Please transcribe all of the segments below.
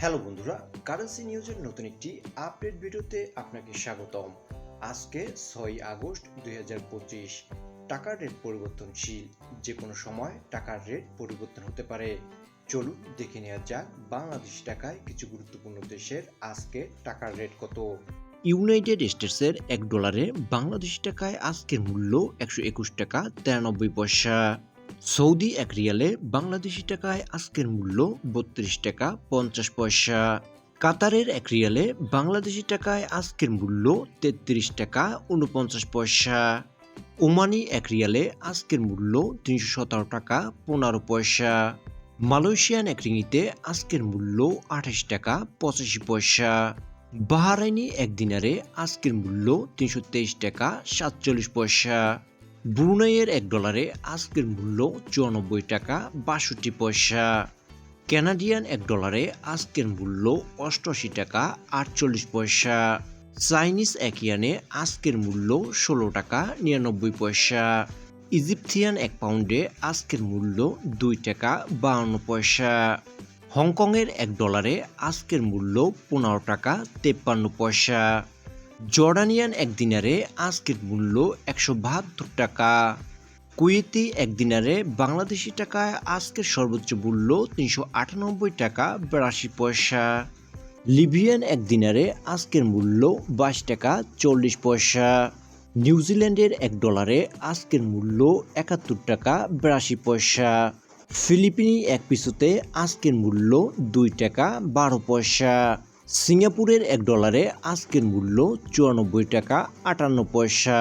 Hello বন্ধুরা currency নিউজের নতুন একটি আপডেট ভিডিওতে আপনাকে স্বাগতম। আজকে ছয় আগস্ট দুই হাজার পঁচিশ, টাকার রেট পরিবর্তনশীল, যে কোনো সময় টাকার রেট পরিবর্তন হতে পারে। চলুন দেখে নেওয়া যাক বাংলাদেশ টাকায় কিছু গুরুত্বপূর্ণ দেশের আজকে টাকার রেট কত। ইউনাইটেড স্টেটসের এক ডলারে বাংলাদেশ টাকায় আজকের মূল্য একশো একুশ টাকা তিরানব্বই পয়সা। সৌদি এক রিয়ালে বাংলাদেশি টাকায় আজকের মূল্য বত্রিশ টাকা পঞ্চাশ পয়সা। কাতারের এক রিয়ালে বাংলাদেশি টাকায় আজকের মূল্য তেত্রিশ টাকা উনপঞ্চাশ পয়সা। ওমানি এক রিয়ালে আজকের মূল্য তিনশো সতেরো টাকা পনেরো পয়সা। মালয়েশিয়ান এক রিঙিতে আজকের মূল্য আঠাশ টাকা পঁচাশি পয়সা। বাহারাইনি এক দিনারে আজকের মূল্য তিনশো তেইশ টাকা সাতচল্লিশ পয়সা। ব্রুনাইয়ের এক ডলারে আজকের মূল্য চুরানব্বই টাকা বাষট্টি পয়সা। ক্যানাডিয়ান এক ডলারে আজকের মূল্য অষ্টআশি টাকা আটচল্লিশ পয়সা। চাইনিজ এক ইয়ানে আজকের মূল্য ষোলো টাকা নিরানব্বই পয়সা। ইজিপথিয়ান এক পাউন্ডে আজকের মূল্য দুই টাকা বাউন্ন পয়সা। হংকংয়ের এক ডলারে আজকের মূল্য পনেরো টাকা তেপ্পান্ন পয়সা। জর্ডানিয়ান এক দিনারে আজকের মূল্য একশো বাহাত্তর টাকা। কুয়েতি এক দিনারে বাংলাদেশি টাকায় আজকের সর্বোচ্চ মূল্য তিনশো আটানব্বই টাকা বিরাশি পয়সা। লিবিয়ান এক দিনারে আজকের মূল্য বাইশ টাকা চল্লিশ পয়সা। নিউজিল্যান্ডের এক ডলারে আজকের মূল্য একাত্তর টাকা বিরাশি পয়সা। ফিলিপিনি এক পিসুতে আজকের মূল্য দুই টাকা বারো পয়সা। সিঙ্গাপুরের এক ডলারে আজকের মূল্য চুরানব্বই টাকা আটান্ন পয়সা।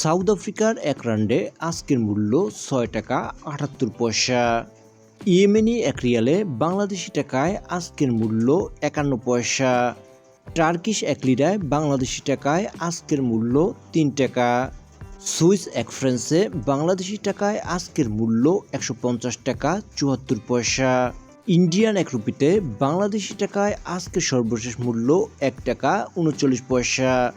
সাউথ আফ্রিকার এক রান্ডে আজকের মূল্য ছয় টাকা আটাত্তর পয়সা। ইয়েমেনি এক রিয়ালে বাংলাদেশি টাকায় আজকের মূল্য একান্ন পয়সা। টার্কিশ এক লিরায় বাংলাদেশি টাকায় আজকের মূল্য তিন টাকা। সুইস এক ফ্রান্সে বাংলাদেশি টাকায় আজকের মূল্য একশো পঞ্চাশ টাকা চুয়াত্তর পয়সা। ইন্ডিয়ান এক রুপিতে বাংলাদেশি টাকায় আজকে সর্বশেষ মূল্য এক টাকা উনচল্লিশ পয়সা।